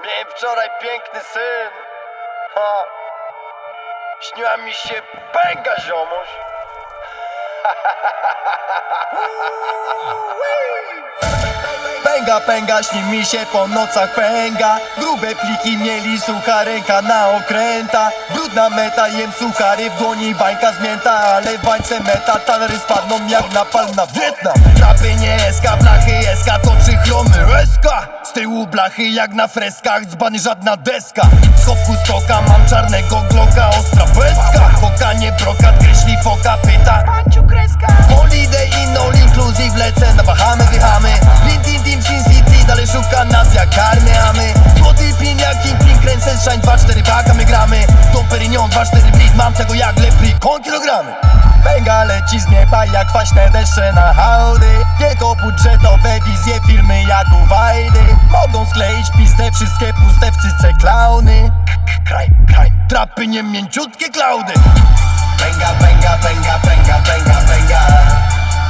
Miałem wczoraj piękny sen. Ha. Śniła mi się pęga ziomuś. Pęga, pęga, śni mi się po nocach pęga Grube pliki mieli, sucha ręka na okręta Brudna meta, jem suchary, w dłoni bańka zmięta Ale w bańce meta, talery spadną jak napal na Wietnam Trapy nie Blachy jak na freskach, dzbany żadna deska. Z chopku stoka mam czarnego gloka, ostra beska. Foka nie brokat, kreśli foka, pyta. Panciu kreska. Holiday in all inclusive, lecę na Bahamy, wychamy. Lin, din, din, Sin City, dalej szuka nas jak karmy, a my Złoty pin jak Kingpin, kręcę shine 2-4 baka, my gramy. Dom Perignon, 2-4 blit, mam tego jak leprikon kilogramy. Pęga leci z nieba jak kwaśne deszcze na hałdy. Wielkobudżetowe wizje, filmy jak u Wajdy Skleić pistę, wszystkie puste w cyce klauny. Kraj, kraj, trapy nie mięciutkie klaudy Pęga, pęga, pęga, pęga, pęga, pęga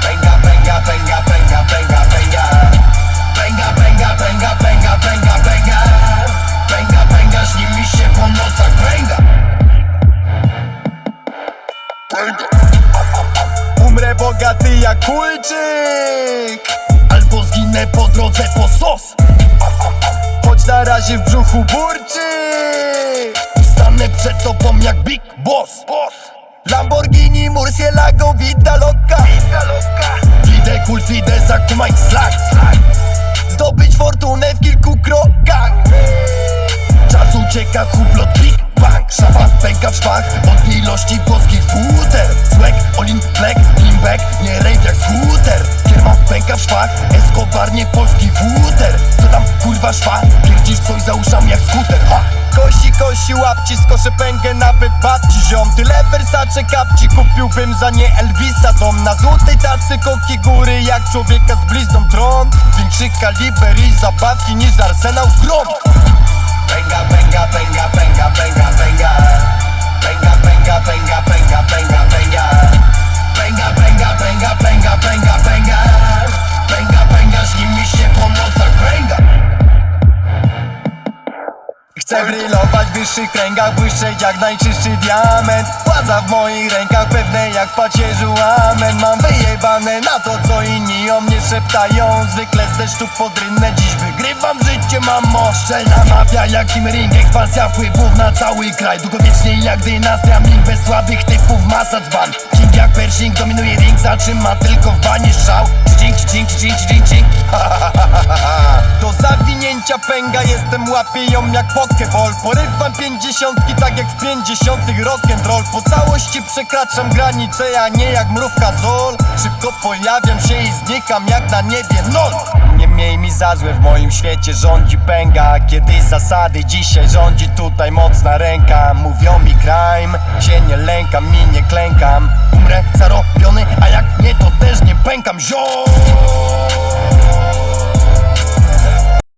Pęga, pęga, pęga, pęga, pęga, pęga Pęga, pęga, pęga, pęga, pęga, pęga Pęga, pęga, śni mi się po nocach pęga Pęga. Umrę bogaty jak kulczyk. Albo zginę po drodze po sos na razie w brzuchu burczy. Stanę przed tobą jak Big Boss. Lamborghini, Murcielago, Vida Loca. Widzę kult, widzę zakumaj slack Zdobyć fortunę w kilku krokach. Czas ucieka, hublot, big bang. Szafa pęka w szwach od ilości włoskich futer. Swag, olin, black, limback, nie rejw jak skuter. Kierma pęka w szwach, Escobar, nie polski tam kurwa szwa, pierdzisz coś za uszami jak skuter ha! Kosi, kosi, łapci, skoszę pęgę nawet babci ziom. Tyle Versace kapci kupiłbym za nie Elvisa Dom. Na złotej tacy koki góry jak człowieka z blizną tron. Większy kaliber i zabawki niż arsenał grom. Pęga, pęga, pęga, Chcę brylować w wyższych kręgach, błyszczeć jak najczystszy diament. Władza w moich rękach, pewne jak w pacierzu amen. Mam wyjebane na to, co inni o mnie szeptają. Zwykle z deszczu pod rynnę, dziś wygrywam życie, mamo Szczelna mafia jak Simmering, ekspansja wpływów na cały kraj. Długowiecznie jak dynastia, ming bez słabych typów, masa dzban King jak Pershing, dominuje ring, zatrzyma tylko w banie cink, cink, cink, cink Do zawinięcia pęga jestem, łapię ją jak pokeball. Porywam pięćdziesiątki tak jak w pięćdziesiątych rock'n'roll Po całości przekraczam granice, a nie jak mrówka zol. Szybko pojawiam się i znikam jak na niebie nol. Nie miej mi za złe, w moim świecie rządzi pęga. Kiedyś zasady, dzisiaj rządzi tutaj mocna ręka. Mówią mi crime, się nie lękam i nie klękam. Umrę zarobiony, a jak nie to też nie pękam, ziom